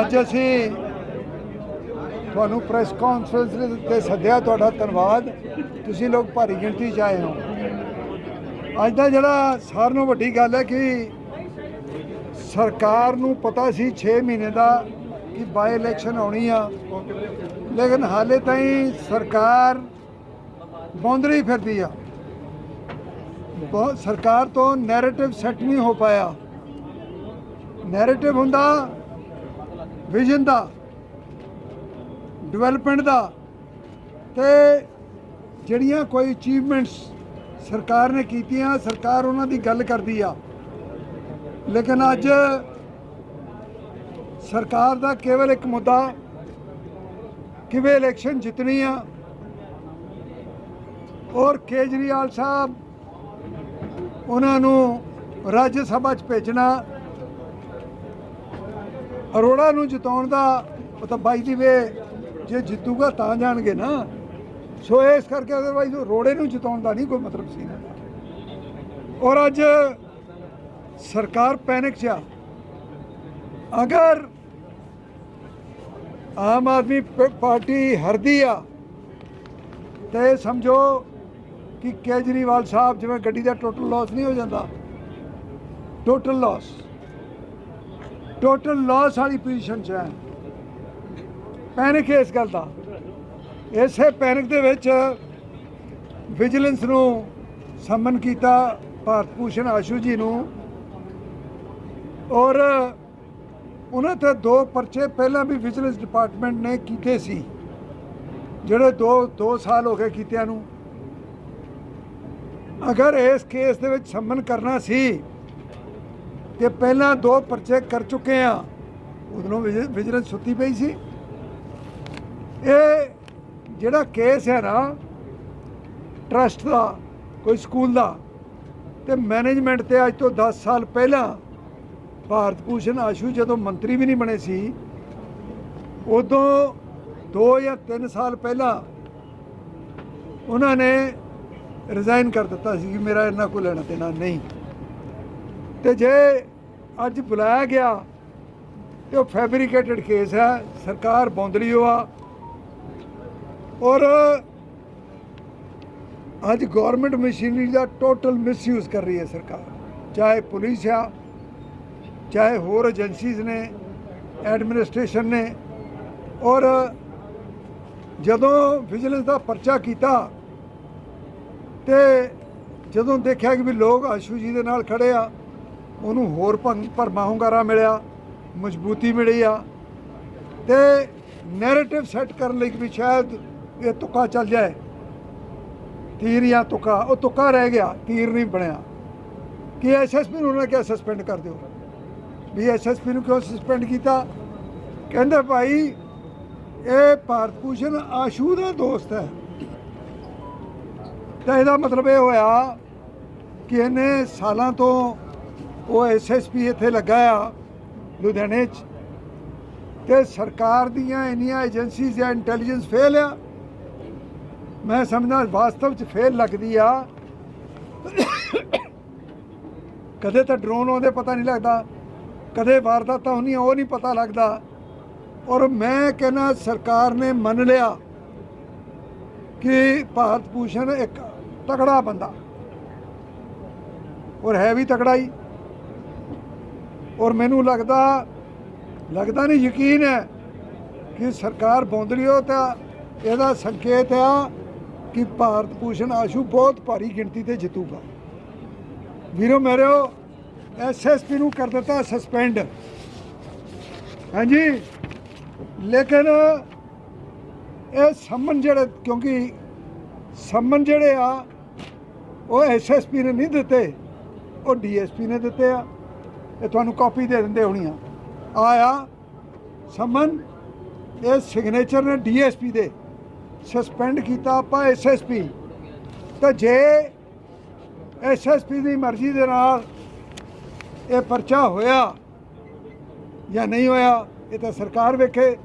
ਅੱਜ ਅਸੀਂ ਤੁਹਾਨੂੰ ਪ੍ਰੈਸ ਕਾਨਫਰੰਸ ਤੇ ਸੱਦਿਆ ਤੁਹਾਡਾ ਧੰਨਵਾਦ। ਤੁਸੀਂ ਲੋਕ ਭਾਰੀ ਗਿਣਤੀ 'ਚ ਆਏ ਹੋ। ਅੱਜ ਦਾ ਜਿਹੜਾ ਸਾਰਿਆਂ ਨੂੰ ਵੱਡੀ ਗੱਲ ਹੈ ਕਿ ਸਰਕਾਰ ਨੂੰ ਪਤਾ ਸੀ 6 ਮਹੀਨੇ ਦਾ ਕਿ ਬਾਈ ਇਲੈਕਸ਼ਨ ਆਉਣੀ ਆ। ਲੇਕਿਨ ਹਾਲੇ ਤਾਈਂ ਸਰਕਾਰ ਬੌਂਦਰੀ ਫਿਰਦੀ ਆ। ਬਹੁਤ ਸਰਕਾਰ ਤੋਂ ਨੈਰੇਟਿਵ ਸੈੱਟ ਨਹੀਂ ਹੋ ਪਾਇਆ। ਨੈਰੇਟਿਵ ਹੁੰਦਾ ਵਿਜ਼ਨ ਦਾ ਡਿਵੈਲਪਮੈਂਟ ਦਾ, ਤੇ ਜਿਹੜੀਆਂ ਕੋਈ ਅਚੀਵਮੈਂਟਸ ਸਰਕਾਰ ਨੇ ਕੀਤੀਆਂ, ਸਰਕਾਰ ਉਹਨਾਂ ਦੀ ਗੱਲ ਕਰਦੀ ਆ। ਲੇਕਿਨ ਅੱਜ ਸਰਕਾਰ ਦਾ ਕੇਵਲ ਇੱਕ ਮੁੱਦਾ, ਕਿਵੇਂ ਇਲੈਕਸ਼ਨ ਜਿੱਤਣੀ ਆ, ਔਰ ਕੇਜਰੀਵਾਲ ਸਾਹਿਬ, ਉਹਨਾਂ ਨੂੰ ਰਾਜ ਸਭਾ 'ਚ ਭੇਜਣਾ ਅਰੋੜਾ ਨੂੰ ਜਿਤਾਉਣ ਦਾ ਉਹ ਤਾਂ ਬਾਈ ਦੀ ਵੇ ਜੇ ਜਿੱਤੂਗਾ ਤਾਂ ਜਾਣਗੇ ਨਾ। ਸੋ ਇਸ ਕਰਕੇ ਅਦਰਵਾਈਜ਼ ਰੋੜੇ ਨੂੰ ਜਿਤਾਉਣ ਦਾ ਨਹੀਂ ਕੋਈ ਮਤਲਬ ਸੀ। ਔਰ ਅੱਜ ਸਰਕਾਰ ਪੈਨਿਕ 'ਚ ਆ ਅਗਰ ਆਮ ਆਦਮੀ ਪਾਰਟੀ ਹਰਦੀ ਆ, ਤੇ ਸਮਝੋ ਕਿ ਕੇਜਰੀਵਾਲ ਸਾਹਿਬ ਜਿਵੇਂ ਗੱਡੀ ਦਾ ਟੋਟਲ ਲਾਸ ਨਹੀਂ ਹੋ ਜਾਂਦਾ। ਟੋਟਲ ਲਾਸ ਟੋਟਲ ਲਾਸ ਵਾਲੀ ਪੋਜੀਸ਼ਨ 'ਚ ਹੈ। ਪੈਨਿਕ ਇਸ ਗੱਲ ਦਾ। ਇਸੇ ਪੈਨਿਕ ਦੇ ਵਿੱਚ ਵਿਜੀਲੈਂਸ ਨੂੰ ਸੰਮਨ ਕੀਤਾ ਭਾਰਤ ਭੂਸ਼ਣ ਆਸ਼ੂ ਜੀ ਨੂੰ। ਔਰ ਉਹਨਾਂ ਤੇ ਦੋ ਪਰਚੇ ਪਹਿਲਾਂ ਵੀ ਵਿਜੀਲੈਂਸ ਡਿਪਾਰਟਮੈਂਟ ਨੇ ਕੀਤੇ ਸੀ, ਜਿਹੜੇ ਦੋ 2 ਸਾਲ ਹੋ ਗਏ ਕੀਤਿਆਂ ਨੂੰ। ਅਗਰ ਇਸ ਕੇਸ ਦੇ ਵਿੱਚ ਸੰਮਨ ਕਰਨਾ ਸੀ ਤੇ ਪਹਿਲਾਂ ਦੋ ਪਰਚੇ ਕਰ ਚੁੱਕੇ ਆ। ਉਦੋਂ ਵਿਜੀਲੈਂਸ ਸੁੱਤੀ ਪਈ ਸੀ। ਇਹ ਜਿਹੜਾ ਕੇਸ ਹੈ ਨਾ ਟਰਸਟ ਦਾ, ਕੋਈ ਸਕੂਲ ਦਾ, ਤੇ ਮੈਨੇਜਮੈਂਟ ਤੇ ਅੱਜ ਤੋਂ 10 ਸਾਲ ਪਹਿਲਾਂ ਭਾਰਤ ਭੂਸ਼ਣ ਆਸ਼ੂ ਜਦੋਂ ਮੰਤਰੀ ਵੀ ਨਹੀਂ ਬਣੇ ਸੀ, ਉਦੋਂ 2 ਜਾਂ 3 ਸਾਲ ਪਹਿਲਾਂ ਉਹਨਾਂ ਨੇ ਰਿਜ਼ਾਈਨ ਕਰ ਦਿੱਤਾ ਸੀ ਕਿ ਮੇਰਾ ਇਹਨਾਂ ਕੋਲ ਲੈਣਾ ਦੇਣਾ ਨਹੀਂ। ਤੇ ਜੇ ਅੱਜ ਬੁਲਾਇਆ ਗਿਆ ਇਹ ਫੈਬਰੀਕੇਟਡ ਕੇਸ ਹੈ, ਸਰਕਾਰ ਬੌਂਦਲੀ ਹੋਆ ਔਰ ਅੱਜ ਗਵਰਨਮੈਂਟ ਮਸ਼ੀਨਰੀ ਦਾ ਟੋਟਲ ਮਿਸਯੂਜ਼ ਕਰ ਰਹੀ ਹੈ ਸਰਕਾਰ। ਚਾਹੇ ਪੁਲਿਸ ਆ, ਚਾਹੇ ਹੋਰ ਏਜੰਸੀਜ਼ ਨੇ ਐਡਮਿਨਿਸਟ੍ਰੇਸ਼ਨ ਨੇ, ਔਰ ਜਦੋਂ ਵਿਜੀਲੈਂਸ ਦਾ ਪਰਚਾ ਕੀਤਾ ਤੇ ਜਦੋਂ ਦੇਖਿਆ ਕਿ ਵੀ ਲੋਕ ਆਸ਼ੂ ਜੀ ਦੇ ਨਾਲ ਖੜੇ ਆ ਉਹਨੂੰ ਹੋਰ ਭੰ- ਭਰਮਾ ਹੁੰਗਾਰਾ ਮਿਲਿਆ, ਮਜ਼ਬੂਤੀ ਮਿਲੀ ਆ ਤੇ ਨੈਰੇਟਿਵ ਸੈੱਟ ਕਰਨ ਲਈ ਵੀ ਸ਼ਾਇਦ ਇਹ ਤੁੱਕਾ ਚੱਲ ਜਾਏ। ਤੀਰ ਜਾਂ ਤੁੱਕਾ, ਉਹ ਤੁੱਕਾ ਰਹਿ ਗਿਆ, ਤੀਰ ਨਹੀਂ ਬਣਿਆ। ਕਿ ਐਸਐਸਪੀ ਨੂੰ ਉਹਨਾਂ ਕਿਹਾ ਸਸਪੈਂਡ ਕਰ ਦਿਓ? ਵੀ ਐਸਐਸਪੀ ਨੂੰ ਕਿਉਂ ਸਸਪੈਂਡ ਕੀਤਾ? ਕਹਿੰਦੇ ਭਾਈ, ਇਹ ਭਾਰਤ ਭੂਸ਼ਣ ਆਸ਼ੂ ਦਾ ਦੋਸਤ ਹੈ। ਤਾਂ ਇਹਦਾ ਮਤਲਬ ਇਹ ਹੋਇਆ ਕਿ ਇਹਨੇ ਸਾਲਾਂ ਤੋਂ ਉਹ ਐਸਐਸਪੀ ਇੱਥੇ ਲੱਗਾ ਆ, ਲੁਧਿਆਣੇ 'ਚ। ਤੇ ਸਰਕਾਰ ਦੀਆਂ ਇੰਨੀਆਂ ਏਜੰਸੀਜ਼ ਜਾਂ ਇੰਟੈਲੀਜੈਂਸ ਫੇਲ ਆ, ਮੈਂ ਸਮਝਦਾ ਵਾਸਤਵ 'ਚ ਫੇਲ ਲੱਗਦੀ ਆ। ਕਦੇ ਤਾਂ ਡਰੋਨ ਆਉਂਦੇ, ਪਤਾ ਨਹੀਂ ਲੱਗਦਾ। ਕਦੇ ਵਾਰਦਾਤਾਂ ਹੁੰਦੀਆਂ, ਉਹ ਨਹੀਂ ਪਤਾ ਲੱਗਦਾ। ਔਰ ਮੈਂ ਕਹਿੰਦਾ ਸਰਕਾਰ ਨੇ ਮੰਨ ਲਿਆ ਕਿ ਭਾਰਤ ਭੂਸ਼ਣ ਇੱਕ ਤਕੜਾ ਬੰਦਾ। ਔਰ ਹੈ ਵੀ ਤਕੜਾ ਹੀ। ਔਰ ਮੈਨੂੰ ਲੱਗਦਾ ਲੱਗਦਾ ਨਹੀਂ ਯਕੀਨ ਹੈ ਕਿ ਸਰਕਾਰ ਬੌਂਦਲੀਓ ਤਾਂ ਇਹਦਾ ਸੰਕੇਤ ਆ ਕਿ ਭਾਰਤ ਭੂਸ਼ਣ ਆਸ਼ੂ ਬਹੁਤ ਭਾਰੀ ਗਿਣਤੀ ਤੇ ਜਿੱਤੂਗਾ। ਵੀਰੋ, ਮੇਰਿਓ ਐਸਐਸਪੀ ਨੂੰ ਕਰ ਦਿੱਤਾ ਸਸਪੈਂਡ ਹਾਂਜੀ? ਲੇਕਿਨ ਇਹ ਸੰਮਨ ਜਿਹੜੇ, ਕਿਉਂਕਿ ਸੰਮਨ ਜਿਹੜੇ ਆ, ਉਹ ਐਸਐਸਪੀ ਨੇ ਨਹੀਂ ਦਿੱਤੇ, ਉਹ ਡੀਐਸਪੀ ਨੇ ਦਿੱਤੇ ਆ। ਇਹ ਤੁਹਾਨੂੰ ਕਾਪੀ ਦੇ ਦਿੰਦੇ ਹੋਣੀਆਂ। ਆਇਆ ਸੰਮਨ, ਇਹ ਸਿਗਨੇਚਰ ਨੇ ਡੀਐਸਪੀ ਦੇ। ਸਸਪੈਂਡ ਕੀਤਾ ਆਪਾਂ ਐਸਐਸਪੀ ਤਾਂ ਜੇ ਐਸਐਸਪੀ ਦੀ ਮਰਜ਼ੀ ਦੇ ਨਾਲ ਇਹ ਪਰਚਾ ਹੋਇਆ ਜਾਂ ਨਹੀਂ ਹੋਇਆ, ਇਹ ਤਾਂ ਸਰਕਾਰ ਵੇਖੇ।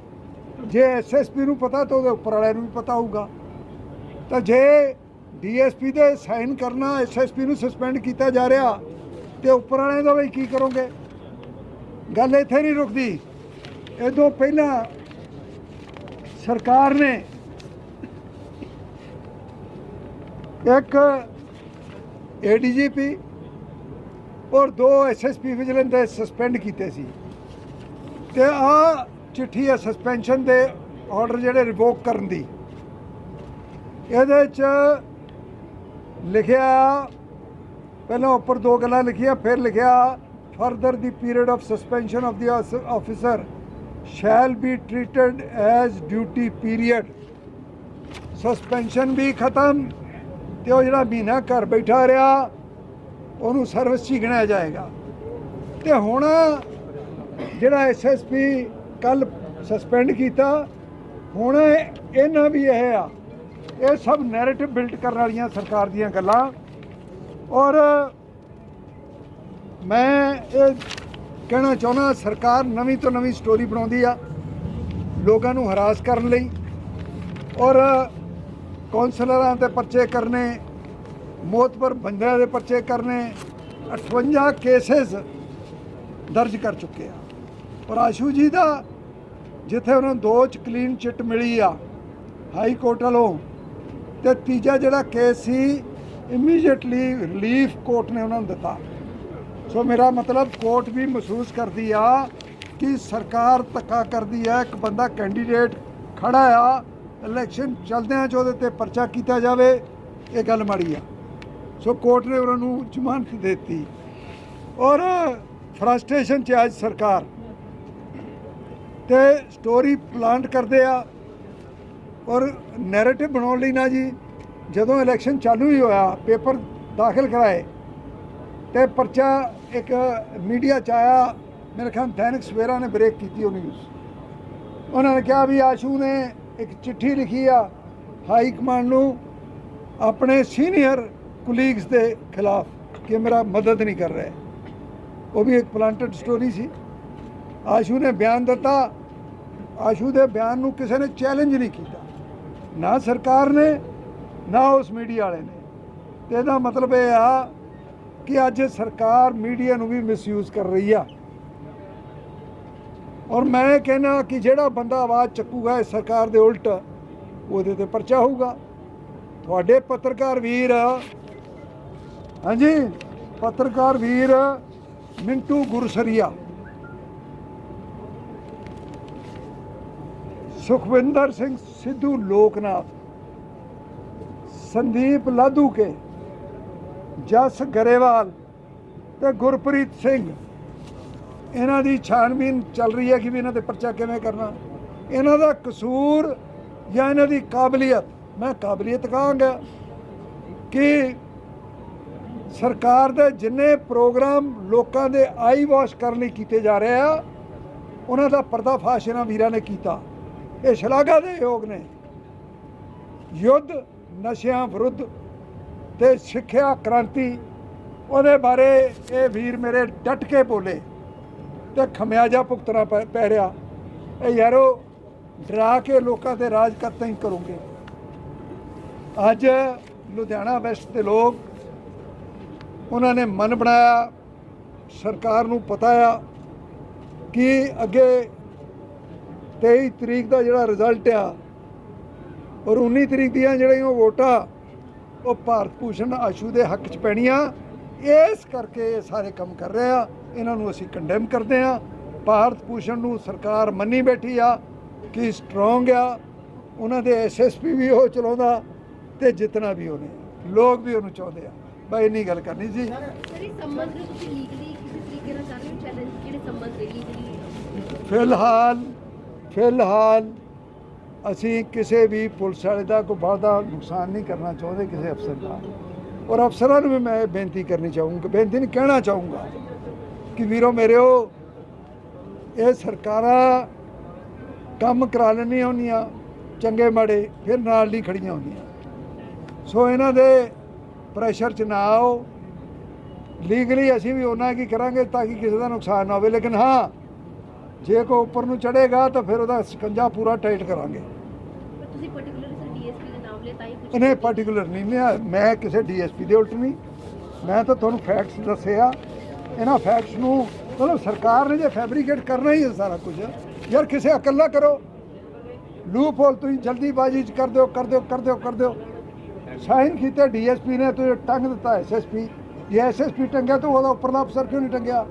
ਜੇ ਐਸਐਸਪੀ ਨੂੰ ਪਤਾ ਤਾਂ ਉਹਦੇ ਉੱਪਰ ਵਾਲਿਆਂ ਨੂੰ ਵੀ ਪਤਾ ਹੋਊਗਾ। ਤਾਂ ਜੇ ਡੀਐਸਪੀ ਦੇ ਸਾਈਨ ਕਰਨਾ ਐਸਐਸਪੀ ਨੂੰ ਸਸਪੈਂਡ ਕੀਤਾ ਜਾ ਰਿਹਾ ਤੇ ਉੱਪਰ ਵਾਲਿਆਂ ਦਾ ਬਈ ਕੀ ਕਰੋਗੇ? ਗੱਲ ਇੱਥੇ ਨਹੀਂ ਰੁਕਦੀ। ਇਹ ਤੋਂ ਪਹਿਲਾਂ ਸਰਕਾਰ ਨੇ ਇੱਕ ਏਡੀਜੀਪੀ ਔਰ ਦੋ ਐਸਐਸਪੀ ਵਿਜੀਲੈਂਸ ਦੇ ਸਸਪੈਂਡ ਕੀਤੇ ਸੀ। ਤੇ ਆ ਚਿੱਠੀ ਹੈ ਸਸਪੈਂਸ਼ਨ ਦੇ ਆਰਡਰ ਜਿਹੜੇ ਰਿਵੋਕ ਕਰਨ ਦੀ। ਇਹਦੇ ਚ ਲਿਖਿਆ ਪਹਿਲਾਂ ਉੱਪਰ ਦੋ ਗੱਲਾਂ ਲਿਖੀਆਂ, ਫਿਰ ਲਿਖਿਆ further the period of suspension of the officer shall be treated as duty period suspension ਵੀ ਖਤਮ ਤੇ ਉਹ ਜਿਹੜਾ ਮਹੀਨਾ ਘਰ ਬੈਠਾ ਰਿਹਾ, ਉਹਨੂੰ ਸਰਵਿਸ ਹੀ ਗਿਣਿਆ ਜਾਏਗਾ। ਤੇ ਹੁਣ ਜਿਹੜਾ ਐਸਐਸਪੀ ਕੱਲ ਸਸਪੈਂਡ ਕੀਤਾ, ਹੁਣ ਇਹਨਾਂ ਵੀ ਇਹ ਆ, ਇਹ ਸਭ ਨੈਰੇਟਿਵ ਬਿਲਡ ਕਰਨ ਵਾਲੀਆਂ ਸਰਕਾਰ ਦੀਆਂ ਗੱਲਾਂ। ਔਰ ਮੈਂ ਇਹ ਕਹਿਣਾ ਚਾਹੁੰਦਾ ਸਰਕਾਰ ਨਵੀਂ ਤੋਂ ਨਵੀਂ ਸਟੋਰੀ ਬਣਾਉਂਦੀ ਆ, ਲੋਕਾਂ ਨੂੰ ਹਰਾਸ ਕਰਨ ਲਈ ਔਰ ਕੌਂਸਲਰਾਂ ਦੇ ਪਰਚੇ ਕਰਨੇ, ਮੋਤਬਰ ਬੰਦਿਆਂ ਦੇ ਪਰਚੇ ਕਰਨੇ 58 ਕੇਸਸ ਦਰਜ ਕਰ ਚੁੱਕੇ ਆ। ਔਰ ਆਸ਼ੂ ਜੀ ਦਾ, ਜਿੱਥੇ ਉਹਨਾਂ ਨੂੰ ਦੋ ਚ ਕਲੀਨ ਚਿੱਟ ਮਿਲੀ ਆ, ਹਾਈ ਕੋਰਟ ਵੱਲੋਂ, ਤੇ ਤੀਜਾ ਜਿਹੜਾ ਕੇਸ ਸੀ ਇਮੀਡੀਏਟਲੀ ਰਿਲੀਫ ਕੋਰਟ ਨੇ ਉਹਨਾਂ ਨੂੰ ਦਿੱਤਾ। ਸੋ ਮੇਰਾ ਮਤਲਬ ਕੋਰਟ ਵੀ ਮਹਿਸੂਸ ਕਰਦੀ ਆ ਕਿ ਸਰਕਾਰ ਧੱਕਾ ਕਰਦੀ ਆ, ਇੱਕ ਬੰਦਾ ਕੈਂਡੀਡੇਟ ਖੜਾ ਆ ਇਲੈਕਸ਼ਨ ਚੱਲਦਿਆਂ ਚ ਉਹਦੇ ਤੇ ਪਰਚਾ ਕੀਤਾ ਜਾਵੇ, ਇਹ ਗੱਲ ਮਾੜੀ ਆ। ਸੋ ਕੋਰਟ ਨੇ ਉਹਨਾਂ ਨੂੰ ਜ਼ਮਾਨਤ ਦੇ ਦਿੱਤੀ। ਔਰ ਫਰਸਟ੍ਰੇਸ਼ਨ ਚ ਅੱਜ ਸਰਕਾਰ। ਤੇ ਸਟੋਰੀ ਪਲਾਂਟ ਕਰਦੇ ਆ। ਔਰ ਨੈਰੇਟਿਵ ਬਣਾਉਣ ਲਈ ਨਾ ਜੀ ਜਦੋਂ ਇਲੈਕਸ਼ਨ ਚਾਲੂ ਹੀ ਹੋਇਆ ਪੇਪਰ ਦਾਖਲ ਕਰਾਏ ਤੇ ਪਰਚਾ ਇੱਕ ਮੀਡੀਆ ਚ ਆਇਆ, ਮੇਰੇ ਖਿਆਲ ਦੈਨਿਕ ਸਵੇਰਾ ਨੇ ਬ੍ਰੇਕ ਕੀਤੀ ਉਹ ਨਿਊਜ਼ ਉਹਨਾਂ ਨੇ ਕਿਹਾ ਵੀ ਆਸ਼ੂ ਨੇ ਇੱਕ ਚਿੱਠੀ ਲਿਖੀ ਆ ਹਾਈ ਕਮਾਂਡ ਨੂੰ ਆਪਣੇ ਸੀਨੀਅਰ ਕੁਲੀਗਸ ਦੇ ਖਿਲਾਫ ਕਿ ਮੇਰਾ ਮਦਦ ਨਹੀਂ ਕਰ ਰਹੇ। ਉਹ ਵੀ ਇੱਕ ਪਲਾਂਟਡ ਸਟੋਰੀ ਸੀ। ਆਸ਼ੂ ਨੇ ਬਿਆਨ ਦਿੱਤਾ। ਆਸ਼ੂ ਦੇ ਬਿਆਨ ਨੂੰ ਕਿਸੇ ਨੇ ਚੈਲੰਜ ਨਹੀਂ ਕੀਤਾ। ਨਾ ਸਰਕਾਰ ਨੇ ਨਾ ਉਸ ਮੀਡੀਆ ਵਾਲੇ ਨੇ। ਤੇ ਇਹਦਾ ਮਤਲਬ ਇਹ ਆ ਕਿ ਅੱਜ ਸਰਕਾਰ ਮੀਡੀਆ ਨੂੰ ਵੀ ਮਿਸਯੂਜ਼ ਕਰ ਰਹੀ ਆ। ਔਰ ਮੈਂ ਕਹਿੰਦਾ ਕਿ ਜਿਹੜਾ ਬੰਦਾ ਆਵਾਜ਼ ਚੱਕੂਗਾ ਇਸ ਸਰਕਾਰ ਦੇ ਉਲਟ, ਉਹਦੇ ਤੇ ਪਰਚਾ ਹੋਊਗਾ। ਤੁਹਾਡੇ ਪੱਤਰਕਾਰ ਵੀਰ, ਹਾਂਜੀ, ਪੱਤਰਕਾਰ ਵੀਰ ਮਿੰਟੂ ਗੁਰਸਰੀਆ। ਸੁਖਵਿੰਦਰ ਸਿੰਘ ਸਿੱਧੂ ਲੋਕਨਾਥ। ਸੰਦੀਪ ਲਾਧੂ ਕੇ, ਜਸ ਗਰੇਵਾਲ ਤੇ ਗੁਰਪ੍ਰੀਤ ਸਿੰਘ। ਇਹਨਾਂ ਦੀ ਛਾਣਬੀਨ ਚੱਲ ਰਹੀ ਹੈ ਕਿ ਵੀ ਇਹਨਾਂ ਤੇ ਪਰਚਾ ਕਿਵੇਂ ਕਰਨਾ। ਇਹਨਾਂ ਦਾ ਕਸੂਰ ਜਾਂ ਇਹਨਾਂ ਦੀ ਕਾਬਲੀਅਤ, ਮੈਂ ਕਾਬਲੀਅਤ ਕਹਾਂਗਾ ਕਿ ਸਰਕਾਰ ਦੇ ਜਿੰਨੇ ਪ੍ਰੋਗਰਾਮ ਲੋਕਾਂ ਦੇ ਆਈ ਵਾਸ਼ ਕਰਨ ਲਈ ਕੀਤੇ ਜਾ ਰਹੇ ਆ, ਉਹਨਾਂ ਦਾ ਪਰਦਾਫਾਸ਼ ਇਹਨਾਂ ਵੀਰਾਂ ਨੇ ਕੀਤਾ। ਇਹ ਸ਼ਲਾਘਾ ਦੇ ਯੋਗ ਨੇ। ਯੁੱਧ ਨਸ਼ਿਆਂ ਵਿਰੁੱਧ ਤੇ ਸਿੱਖਿਆ ਕ੍ਰਾਂਤੀ, ਉਹਦੇ ਬਾਰੇ ਇਹ ਵੀਰ ਮੇਰੇ ਡਟ ਕੇ ਬੋਲੇ ਤੇ ਖਮਿਆਜਾ ਭੁਗਤਣਾ ਪੈ ਪੈ ਰਿਹਾ। ਇਹ ਯਾਰੋ, ਡਰਾ ਕੇ ਲੋਕਾਂ ਤੇ ਰਾਜ ਕਰਤਾ ਹੀ ਕਰੋਗੇ। ਅੱਜ ਲੁਧਿਆਣਾ ਵੈਸਟ ਦੇ ਲੋਕ ਉਹਨਾਂ ਨੇ ਮਨ ਬਣਾਇਆ, ਸਰਕਾਰ ਨੂੰ ਪਤਾ ਆ ਕਿ ਅੱਗੇ 23 ਤਰੀਕ ਦਾ ਜਿਹੜਾ ਰਿਜ਼ਲਟ ਆ ਔਰ 19 ਤਰੀਕ ਦੀਆਂ ਜਿਹੜੀਆਂ ਉਹ ਵੋਟਾਂ ਉਹ ਭਾਰਤ ਭੂਸ਼ਣ ਆਸ਼ੂ ਦੇ ਹੱਕ 'ਚ ਪੈਣੀਆਂ। ਇਸ ਕਰਕੇ ਇਹ ਸਾਰੇ ਕੰਮ ਕਰ ਰਹੇ ਆ। ਇਹਨਾਂ ਨੂੰ ਅਸੀਂ ਕੰਡੈਮ ਕਰਦੇ ਆ। ਭਾਰਤ ਭੂਸ਼ਣ ਨੂੰ ਸਰਕਾਰ ਮੰਨੀ ਬੈਠੀ ਆ ਕਿ ਸਟਰੋਂਗ ਆ। ਉਹਨਾਂ ਦੇ ਐਸਐਸਪੀ ਵੀ ਉਹ ਚਲਾਉਂਦਾ ਤੇ ਜਿੱਤਣਾ ਵੀ ਉਹਨੇ ਲੋਕ ਵੀ ਉਹਨੂੰ ਚਾਹੁੰਦੇ ਆ। ਬਈ ਇੰਨੀ ਗੱਲ ਕਰਨੀ ਸੀ। ਫਿਲਹਾਲ ਫਿਲਹਾਲ ਅਸੀਂ ਕਿਸੇ ਵੀ ਪੁਲਿਸ ਵਾਲੇ ਦਾ ਕੋਈ ਬਹੁਤਾ ਨੁਕਸਾਨ ਨਹੀਂ ਕਰਨਾ ਚਾਹੁੰਦੇ ਕਿਸੇ ਅਫਸਰ ਦਾ। ਔਰ ਅਫਸਰਾਂ ਨੂੰ ਵੀ ਮੈਂ ਇਹ ਬੇਨਤੀ ਕਰਨੀ ਚਾਹੂੰਗਾ, ਬੇਨਤੀ ਨਹੀਂ, ਕਹਿਣਾ ਚਾਹੂੰਗਾ ਕਿ ਵੀਰੋ ਮੇਰਿਓ, ਇਹ ਸਰਕਾਰਾਂ ਕੰਮ ਕਰਾ ਲੈਣੀਆਂ ਹੁੰਦੀਆਂ, ਚੰਗੇ ਮਾੜੇ, ਫਿਰ ਨਾਲ ਨਹੀਂ ਖੜੀਆਂ ਹੁੰਦੀਆਂ। ਸੋ ਇਹਨਾਂ ਦੇ ਪ੍ਰੈਸ਼ਰ 'ਚ ਨਾ ਆਓ। ਲੀਗਲੀ ਅਸੀਂ ਵੀ ਉਹਨਾਂ ਕੀ ਕਰਾਂਗੇ ਤਾਂ ਕਿ ਕਿਸੇ ਦਾ ਨੁਕਸਾਨ ਨਾ ਹੋਵੇ, ਲੇਕਿਨ ਹਾਂ ਜੇ ਕੋ ਉੱਪਰ ਨੂੰ ਚੜੇਗਾ ਤਾਂ ਫਿਰ ਉਹਦਾ ਸਕੰਜਾ ਪੂਰਾ ਟਾਈਟ ਕਰਾਂਗੇ। ਤੁਸੀਂ ਪਾਰਟਿਕੂਲਰ ਸਰ ਡੀਐਸਪੀ ਦਾ ਨਾਮ ਲਿਆ ਤਾਂ ਹੀ ਪੁੱਛ ਇਹਨੇ ਪਾਰਟਿਕੂਲਰ ਨਹੀਂ ਲਿਆ ਮੈਂ ਕਿਸੇ ਡੀਐਸਪੀ ਦੇ ਉਲਟ ਨਹੀਂ। ਮੈਂ ਤਾਂ ਤੁਹਾਨੂੰ ਫੈਕਟਸ ਦੱਸੇ ਆ ਇਹਨਾਂ ਫੈਕਟਸ ਨੂੰ ਮਤਲਬ ਸਰਕਾਰ ਨੇ ਜੇ ਫੈਬਰੀਕੇਟ ਕਰਨਾ ਹੀ ਹੈ ਸਾਰਾ ਕੁਝ ਯਾਰ ਕਿਸੇ ਇਕੱਲਾ ਕਰੋ। ਲੂਪ ਹੋਲ ਤੁਸੀਂ ਜਲਦੀਬਾਜ਼ੀ ਚ ਕਰ ਦਿਓ ਕਰ ਦਿਓ ਕਰ ਦਿਓ ਕਰ ਦਿਓ। ਸਾਈਨ ਕੀਤੇ ਡੀਐਸਪੀ ਨੇ ਤੇ ਟੰਗ ਦਿੱਤਾ ਐਸਐਸਪੀ ਜੇ ਐਸਐਸਪੀ ਟੰਗਿਆ ਤਾਂ ਉਹਦਾ ਉੱਪਰਲਾ ਅਫਸਰ ਕਿਉਂ ਨਹੀਂ ਟੰਗਿਆ?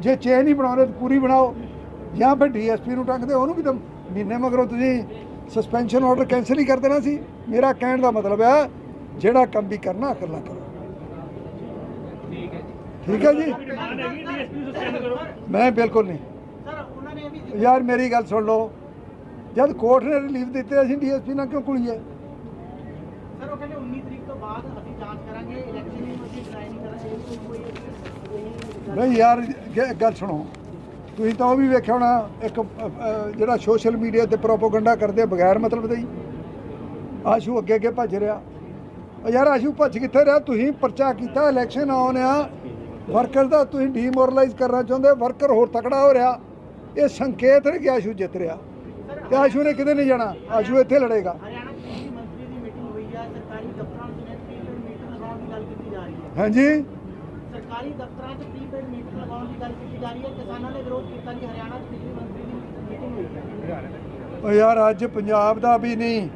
ਜੇ ਚੇਨ ਹੀ ਬਣਾਉਣੇ ਤਾਂ ਪੂਰੀ ਬਣਾਓ। ਜਾਂ ਫਿਰ ਡੀਐਸਪੀ ਨੂੰ ਟੰਗਦੇ ਉਹਨੂੰ ਵੀ ਤਾਂ ਮਹੀਨੇ ਮਗਰੋਂ ਤੁਸੀਂ ਸਸਪੈਂਸ਼ਨ ਆਰਡਰ ਕੈਂਸਲ ਹੀ ਕਰ ਦੇਣਾ ਸੀ। ਮੇਰਾ ਕਹਿਣ ਦਾ ਮਤਲਬ ਹੈ ਜਿਹੜਾ ਕੰਮ ਵੀ ਕਰਨਾ ਇਕੱਲਾ ਕਰੋ। ਠੀਕ ਹੈ ਜੀ। ਮੈਂ ਬਿਲਕੁਲ ਨਹੀਂ। ਯਾਰ ਮੇਰੀ ਗੱਲ ਸੁਣ ਲਓ। ਜਦ ਕੋਰਟ ਨੇ ਰਿਲੀਫ ਦਿੱਤੇ ਅਸੀਂ ਡੀਐਸਪੀ ਨਾਲ ਕਿਉਂ ਕੁਲੀਏ ਸਰ ਉਹ ਕਹਿੰਦੇ 19 ਤਰੀਕ ਤੋਂ ਬਾਅਦ ਅਸੀਂ ਜਾਂਚ ਕਰਾਂਗੇ ਇਲੈਕਸ਼ਨ ਨੂੰ ਅਸੀਂ ਟਰਾਈ ਨਹੀਂ ਕਰਾਂਗੇ ਕੋਈ ਨਹੀਂ ਯਾਰ ਗੱਲ ਸੁਣੋ। ਤੁਸੀਂ ਤਾਂ ਉਹ ਵੀ ਵੇਖਿਆ ਹੋਣਾ ਇੱਕ ਜਿਹੜਾ ਸੋਸ਼ਲ ਮੀਡੀਆ ਤੇ ਪ੍ਰੋਪਗੈਂਡਾ ਕਰਦੇ ਬਗੈਰ ਮਤਲਬ ਦੇ ਹੀ। ਆਸ਼ੂ ਅੱਗੇ ਅੱਗੇ ਭੱਜ ਰਿਹਾ। ਉਹ ਯਾਰ ਆਸ਼ੂ ਭੱਜ ਕਿੱਥੇ ਰਿਹਾ? ਤੁਸੀਂ ਪਰਚਾ ਕੀਤਾ ਇਲੈਕਸ਼ਨ ਆਉਣ ਆ। ਵਰਕਰ ਦਾ ਤੁਸੀਂ ਡੀਮੋਰਲਾਈਜ਼ ਕਰਨਾ ਚਾਹੁੰਦੇ ਵਰਕਰ ਹੋਰ ਤਕੜਾ ਹੋ ਰਿਹਾ। ਇਹ ਸੰਕੇਤ ਹੈ ਕਿ ਆਸ਼ੂ ਜਿੱਤ ਰਿਹਾ। ਤੇ ਆਸ਼ੂ ਨੇ ਕਿਤੇ ਨਹੀਂ ਜਾਣਾ? ਆਸ਼ੂ ਇੱਥੇ ਲੜੇਗਾ। ਨੇ ਹਾਂਜੀ। ਸਰਕਾਰੀ ਦਫ਼ਤਰਾਂ 'ਚ ਪ੍ਰੀਪੇਡ ਮੀਟਰ ਲਗਾਉਣ ਦੀ ਗੱਲ ਕੀਤੀ ਜਾ ਰਹੀ ਹੈ। ਕਿਸਾਨਾਂ ਨੇ ਵਿਰੋਧ ਕੀਤਾ ਜੀ ਹਰਿਆਣਾ 'ਚ ਕ੍ਰਿਸ਼ੀ ਮੰਤਰੀ ਦੀ ਮੀਟਿੰਗ ਹੋਈ ਹੈ। ਉਹ ਯਾਰ ਅੱਜ ਪੰਜਾਬ ਦਾ ਵੀ ਨਹੀਂ।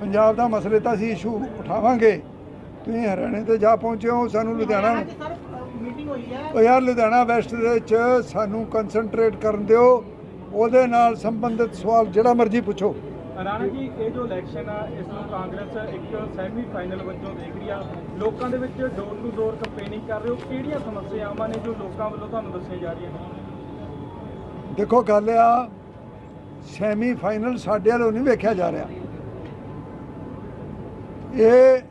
ਪੰਜਾਬ ਦਾ ਮਸਲੇ ਤਾਂ ਅਸੀਂ ਇਸ਼ੂ ਉਠਾਵਾਂਗੇ। ਤੁਸੀਂ ਹਰਿਆਣੇ ਤੇ ਜਾ ਪਹੁੰਚੇ ਹੋ ਸਾਨੂੰ ਲੁਧਿਆਣਾ ਮੀਟਿੰਗ ਹੋਈ ਹੈ। ਉਹ ਯਾਰ ਲੁਧਿਆਣਾ ਵੈਸਟ ਦੇ ਵਿੱਚ ਸਾਨੂੰ ਕਨਸੈਂਟਰੇਟ ਕਰਨ ਦਿਓ। ਉਹਦੇ ਨਾਲ ਸੰਬੰਧਿਤ ਸਵਾਲ ਜਿਹੜਾ ਮਰਜ਼ੀ ਪੁੱਛੋ। ਰਾਣਾ ਜੀ, ਇਹ ਜੋ ਇਲੈਕਸ਼ਨ ਆ, ਇਸ ਨੂੰ ਕਾਂਗਰਸ ਇੱਕ ਸੈਮੀ ਫਾਈਨਲ ਵਜੋਂ ਦੇਖ ਰਹੀ ਆ। ਲੋਕਾਂ ਦੇ ਵਿੱਚ ਡੋਰ ਟੂ ਡੋਰ ਕੰਪੇਨਿੰਗ ਕਰ ਰਹੇ ਹੋ। ਕਿਹੜੀਆਂ ਸਮੱਸਿਆਵਾਂ ਨੇ ਜੋ ਲੋਕਾਂ ਵੱਲੋਂ ਤੁਹਾਨੂੰ ਦੱਸੀਆਂ ਜਾ ਰਹੀਆਂ ਨੇ? ਦੇਖੋ, ਗੱਲ ਆ ਸੈਮੀ ਫਾਈਨਲ ਸਾਡੇ ਵੱਲੋਂ ਨਹੀਂ ਵੇਖਿਆ ਜਾ ਰਿਹਾ। ਇਹ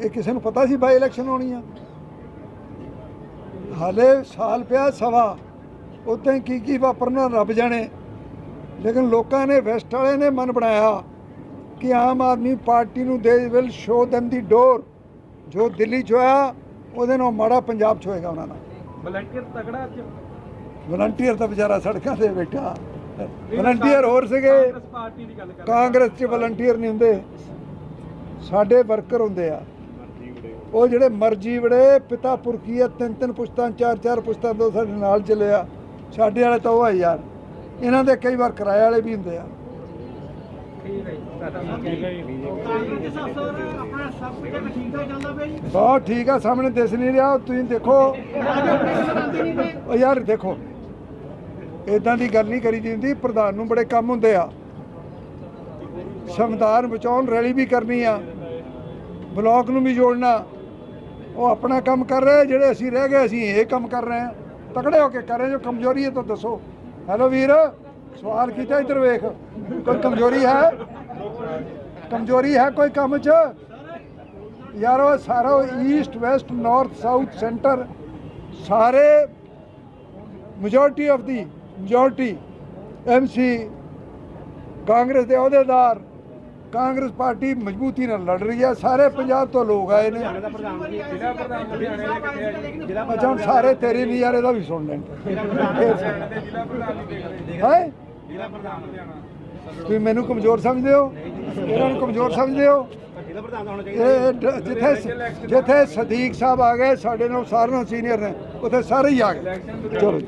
ਇਹ ਕਿਸੇ ਨੂੰ ਪਤਾ ਸੀ ਬਾਈ ਇਲੈਕਸ਼ਨ ਹੋਣੀ ਆ? ਹਾਲੇ ਸਾਲ ਪਿਆ ਸਵਾ ਉੱਥੇ ਕੀ ਕੀ ਵਾਪਰਨਾ, ਰੱਬ ਜਾਣੇ। ਲੇਕਿਨ ਲੋਕਾਂ ਨੇ ਵੈਸਟ ਵਾਲੇ ਨੇ ਮਨ ਬਣਾਇਆ ਕਿ ਆਮ ਆਦਮੀ ਪਾਰਟੀ ਨੂੰ they will show them the door. ਜੋ ਦਿੱਲੀ 'ਚ ਹੋਇਆ ਉਹਦੇ ਨਾਲ ਮਾੜਾ ਪੰਜਾਬ 'ਚ ਹੋਏਗਾ ਉਹਨਾਂ ਨਾਲ। ਵਲੰਟੀਅਰ ਤਗੜਾ ਅੱਜ। ਵਲੰਟੀਅਰ ਤਾਂ ਵਿਚਾਰਾ ਸੜਕਾਂ ਤੇ ਬੈਠਾ। ਵਲੰਟੀਅਰ ਹੋਰ ਸੀਗੇ। ਕਾਂਗਰਸ ਦੀ 'ਚ ਵਲੰਟੀਅਰ ਨਹੀਂ ਹੁੰਦੇ। ਸਾਡੇ ਵਰਕਰ ਹੁੰਦੇ ਆ। ਉਹ ਜਿਹੜੇ ਮਰਜ਼ੀ ਬੜੇ ਪਿਤਾ ਪੁਰਖੀ ਆ ਤਿੰਨ ਤਿੰਨ ਪੁਸ਼ਤਾਂ ਚਾਰ ਚਾਰ ਪੁਸ਼ਤਾਂ ਤੋਂ ਸਾਡੇ ਨਾਲ ਚੱਲੇ ਆ। ਸਾਡੇ ਵਾਲੇ ਤਾਂ ਉਹ ਆ ਯਾਰ। ਇਹਨਾਂ ਦੇ ਕਈ ਵਾਰ ਕਿਰਾਏ ਵਾਲੇ ਵੀ ਹੁੰਦੇ ਆ। ਬਹੁਤ ਠੀਕ ਆ, ਸਾਹਮਣੇ ਦਿਸ ਨਹੀਂ ਰਿਹਾ, ਤੁਸੀਂ ਦੇਖੋ। ਉਹ ਯਾਰ ਦੇਖੋ ਇਦਾਂ ਦੀ ਗੱਲ ਨਹੀਂ ਕਰੀ ਜਾਂਦੀ, ਪ੍ਰਧਾਨ ਨੂੰ ਬੜੇ ਕੰਮ ਹੁੰਦੇ ਆ। ਸੰਵਿਧਾਨ ਬਚਾਉਣ ਰੈਲੀ ਵੀ ਕਰਨੀ ਆ, ਬਲਾਕ ਨੂੰ ਵੀ ਜੋੜਨਾ। ਉਹ ਆਪਣਾ ਕੰਮ ਕਰ ਰਹੇ ਜਿਹੜੇ ਅਸੀਂ ਰਹਿ ਗਏ, ਅਸੀਂ ਇਹ ਕੰਮ ਕਰ ਰਹੇ ਹਾਂ ਤਕੜੇ ਹੋ ਕੇ ਕਰ ਰਹੇ ਜੋ ਕਮਜ਼ੋਰੀ ਹੈ ਤਾਂ ਦੱਸੋ। ਹੈਲੋ ਵੀਰ, ਸਵਾਲ ਕੀਤਾ ਇੱਧਰ ਵੇਖ। ਕੋਈ ਕਮਜ਼ੋਰੀ ਹੈ? ਕਮਜ਼ੋਰੀ ਹੈ ਕੋਈ ਕੰਮ 'ਚ? ਯਾਰੋ, ਸਾਰਾ east west north south centre ਸਾਰੇ majority of the majority MC Congress ਦੇ ਅਹੁਦੇਦਾਰ ਕਾਂਗਰਸ ਪਾਰਟੀ ਮਜ਼ਬੂਤੀ ਨਾਲ ਲੜ ਰਹੀ ਹੈ, ਸਾਰੇ ਪੰਜਾਬ ਤੋਂ ਲੋਕ ਆਏ ਨੇ। ਅੱਛਾ, ਹੁਣ ਸਾਰੇ ਤੇਰੇ ਨਹੀਂ ਯਾਰ, ਇਹਦਾ ਵੀ ਸੁਣ ਲੈਣ। ਜ਼ਿਲ੍ਹਾ ਹੈ? ਤੁਸੀਂ ਮੈਨੂੰ ਕਮਜ਼ੋਰ ਸਮਝਦੇ ਹੋ? ਇਹਨਾਂ ਨੂੰ ਕਮਜ਼ੋਰ ਸਮਝਦੇ ਹੋ? ਇਹ ਜਿੱਥੇ ਜਿੱਥੇ ਸਦੀਕ ਸਾਹਿਬ ਆ ਗਏ, ਸਾਡੇ ਨਾਲ ਸਾਰਿਆਂ ਨਾਲੋਂ ਸੀਨੀਅਰ ਨੇ, ਉੱਥੇ ਸਾਰੇ ਹੀ ਆ ਗਏ। ਚਲੋ।